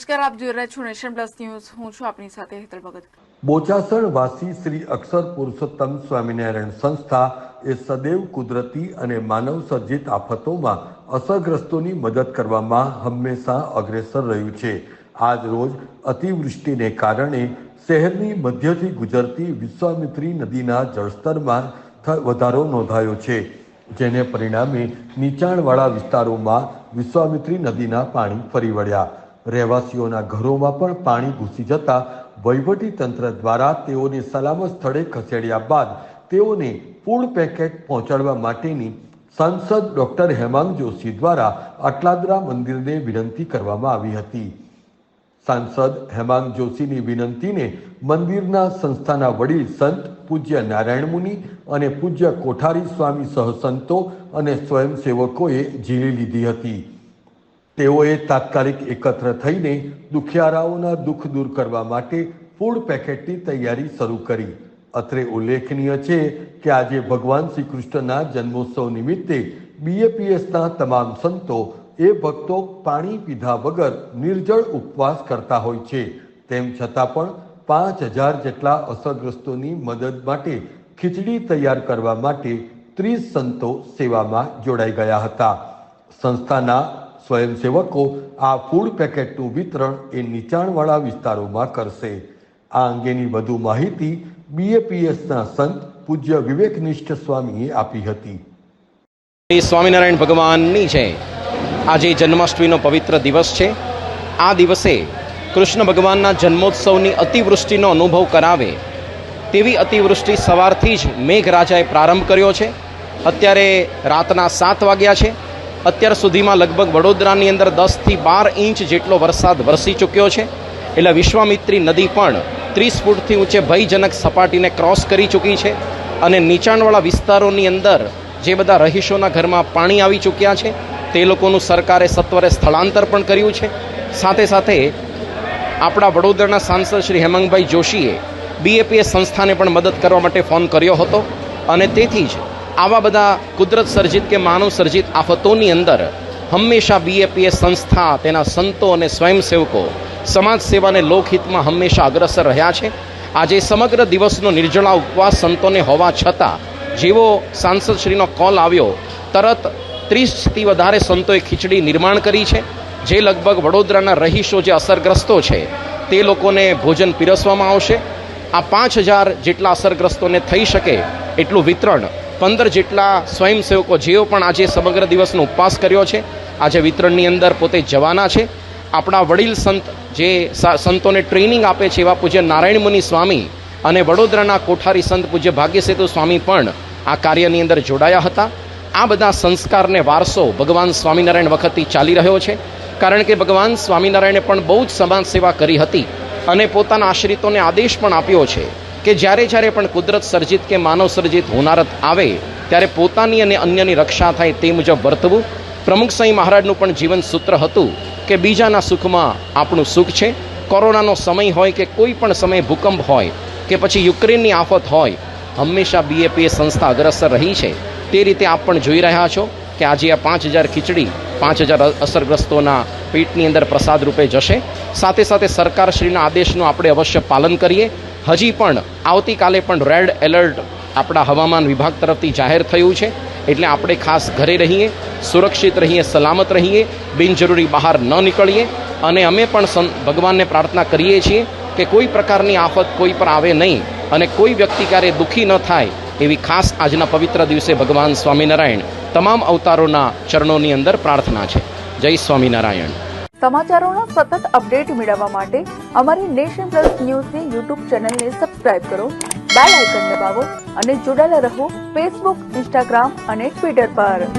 નમસ્કાર, આપ જોઈ રહ્યા છો નેશન પ્લસ ન્યૂઝ. હું છું આપની સાથે હેતલ ભગત. બોચાસણ વાસી શ્રી અક્ષર પુરુષોત્તમ સ્વામિનારાયણ સંસ્થા એ સદૈવ કુદરતી અને માનવ સર્જિત આફતોમાં અસરગ્રસ્તોની મદદ કરવામાં હંમેશા અગ્રેસર રહ્યું છે. આજ રોજ અતિવૃષ્ટિને કારણે શહેરની મધ્યથી ગુજરતી વિશ્વામિત્રી નદીના જળસ્તરમાં વધારો નોંધાયો છે. જેને પરિણામે નીચાણવાળા વિસ્તારોમાં વિશ્વામિત્રી નદીના પાણી ફરી વળ્યા. રહેવાસીઓના ઘરોમાં પણ પાણી ઘૂસી જતા વહીવટી તંત્ર દ્વારા તેઓને સલામત સ્થળે ખસેડ્યા બાદ તેઓને ફૂડ પેકેટ પહોંચાડવા માટેની સાંસદ ડોક્ટર હેમાંગ જોશી દ્વારા અટલાદરા મંદિરને વિનંતી કરવામાં આવી હતી. સાંસદ હેમાંગ જોશીની વિનંતીને મંદિરના સંસ્થાના વડીલ સંત પૂજ્ય નારાયણ મુનિ અને પૂજ્ય કોઠારી સ્વામી સહસંતો અને સ્વયંસેવકોએ ઝીલી લીધી હતી. તેઓએ તાત્કાલિક એકત્ર થઈને દુખિયારાઓના દુઃખ દૂર કરવા માટે ફૂડ પેકેટની તૈયારી શરૂ કરી. અત્રે ઉલ્લેખનીય છે કે આજે ભગવાન શ્રી કૃષ્ણના જન્મોત્સવ નિમિત્તે બીએપીએસના તમામ સંતો એ ભક્તો પાણી પીધા વગર નિર્જળ ઉપવાસ કરતા હોય છે. તેમ છતાં પણ પાંચ હજાર જેટલા અસરગ્રસ્તોની મદદ માટે ખીચડી તૈયાર કરવા માટે ત્રીસ સંતો સેવામાં જોડાઈ ગયા હતા. સંસ્થાના સ્વયંસેવકો આ ફૂડ પેકેટનું વિતરણ એ નીચાણવાળા વિસ્તારોમાં કરશે. આ અંગેની વધુ માહિતી બીએપીએસના સંત પૂજ્ય વિવેકનિષ્ઠ સ્વામીએ આપી હતી. સ્વામિનારાયણ ભગવાનની છે. આજે જન્માષ્ટમીનો પવિત્ર દિવસ છે. આ દિવસે કૃષ્ણ ભગવાનના જન્મોત્સવની અતિવૃષ્ટિનો અનુભવ કરાવે તેવી અતિવૃષ્ટિ સવારથી જ મેઘરાજાએ પ્રારંભ કર્યો છે. અત્યારે રાતના સાત વાગ્યા છે. અત્યાર સુધીમાં લગભગ વડોદરાની અંદર દસથી બાર ઇંચ જેટલો વરસાદ વરસી ચૂક્યો છે. એટલે વિશ્વામિત્રી નદી પણ ત્રીસ ફૂટથી ઊંચે ભયજનક સપાટીને ક્રોસ કરી ચૂકી છે અને નીચાણવાળા વિસ્તારોની અંદર જે બધા રહીશોના ઘરમાં પાણી આવી ચૂક્યા છે, તે લોકોનું સરકારે સત્વરે સ્થળાંતર પણ કર્યું છે. સાથે સાથે આપણા વડોદરાના સાંસદ શ્રી હેમંગભાઈ જોશીએ બીએપીએસ સંસ્થાને પણ મદદ કરવા માટે ફોન કર્યો હતો અને તેથી જ આવા બધા કુદરત સર્જિત કે માનવ સર્જિત આફતોની અંદર હંમેશા બીએપીએ સંસ્થા, તેના સંતો અને સ્વયંસેવકો, સમાજ સેવાને લોકહિતમાં હંમેશા અગ્રસર રહ્યા છે. આજે સમગ્ર દિવસનો નિર્જળા ઉપવાસ સંતોને હોવા છતાં, જેવો સાંસદશ્રીનો કોલ આવ્યો, તરત ત્રીસથી વધારે સંતોએ ખીચડી નિર્માણ કરી છે. જે લગભગ વડોદરાના રહીશો જે અસરગ્રસ્તો છે, તે લોકોને ભોજન પીરસવામાં આવશે. આ પાંચ હજાર જેટલા અસરગ્રસ્તોને થઈ શકે એટલું વિતરણ પંદર જેટલા સ્વયંસેવકો જેઓ પણ આજે સમગ્ર દિવસનો ઉપવાસ કર્યો છે, આજે વિતરણની અંદર પોતે જવાના છે. આપણા વડીલ સંત જે સંતોને ટ્રેનિંગ આપે છે એવા પૂજ્ય નારાયણ મુનિ સ્વામી અને વડોદરાના કોઠારી સંત પૂજ્ય ભાગ્યસેતુ સ્વામી પણ આ કાર્યની અંદર જોડાયા હતા. આ બધા સંસ્કારને વારસો ભગવાન સ્વામિનારાયણ વખતથી ચાલી રહ્યો છે. કારણ કે ભગવાન સ્વામિનારાયણે પણ બહુ જ સમાજ સેવા કરી હતી. અને પોતાના આશ્રિતોને આદેશ પણ આપ્યો છે કે જ્યારે જ્યારે પણ કુદરત સર્જિત કે માનવ સર્જિત હોનારત આવે, ત્યારે પોતાની અને અન્યની રક્ષા થાય તે મુજબ વર્તવું. પ્રમુખ સાંઈ મહારાજનું પણ જીવન સૂત્ર હતું કે બીજાના સુખમાં આપણું સુખ છે. કોરોનાનો સમય હોય કે કોઈ પણ સમયે ભૂકંપ હોય કે પછી યુક્રેનની આફત હોય, હંમેશા બીએપીએ સંસ્થા અગ્રસર રહી છે. તે રીતે આપ પણ જોઈ રહ્યા છો કે આજે આ પાંચ હજાર ખીચડી પાંચ હજાર અસરગ્રસ્તોના પેટની અંદર પ્રસાદ રૂપે જશે. સાથે સાથે સરકારશ્રીના આદેશનું આપણે અવશ્ય પાલન કરીએ. હજી પણ આવતીકાલે પણ રેડ એલર્ટ આપણા હવામાન વિભાગ તરફથી જાહેર થયું છે. એટલે આપણે ખાસ ઘરે રહીએ, સુરક્ષિત રહીએ, સલામત રહીએ, બિનજરૂરી બહાર ન નીકળીએ. અને અમે પણ ભગવાનને પ્રાર્થના કરીએ છીએ કે કોઈ પ્રકારની આફત કોઈ પર આવે નહીં અને કોઈ વ્યક્તિ ક્યારે દુઃખી ન થાય એવી ખાસ આજના પવિત્ર દિવસે ભગવાન સ્વામિનારાયણ તમામ અવતારોના ચરણોની અંદર પ્રાર્થના છે. જય સ્વામિનારાયણ. સમાચારોના સતત અપડેટ મેળવવા માટે અમારી નેશન પ્લસ ન્યૂઝની યુટ્યુબ ચેનલને સબસ્ક્રાઇબ કરો, બેલ આઇકન દબાવો અને જોડાયેલા રહો ફેસબુક, ઇન્સ્ટાગ્રામ અને ટ્વિટર પર.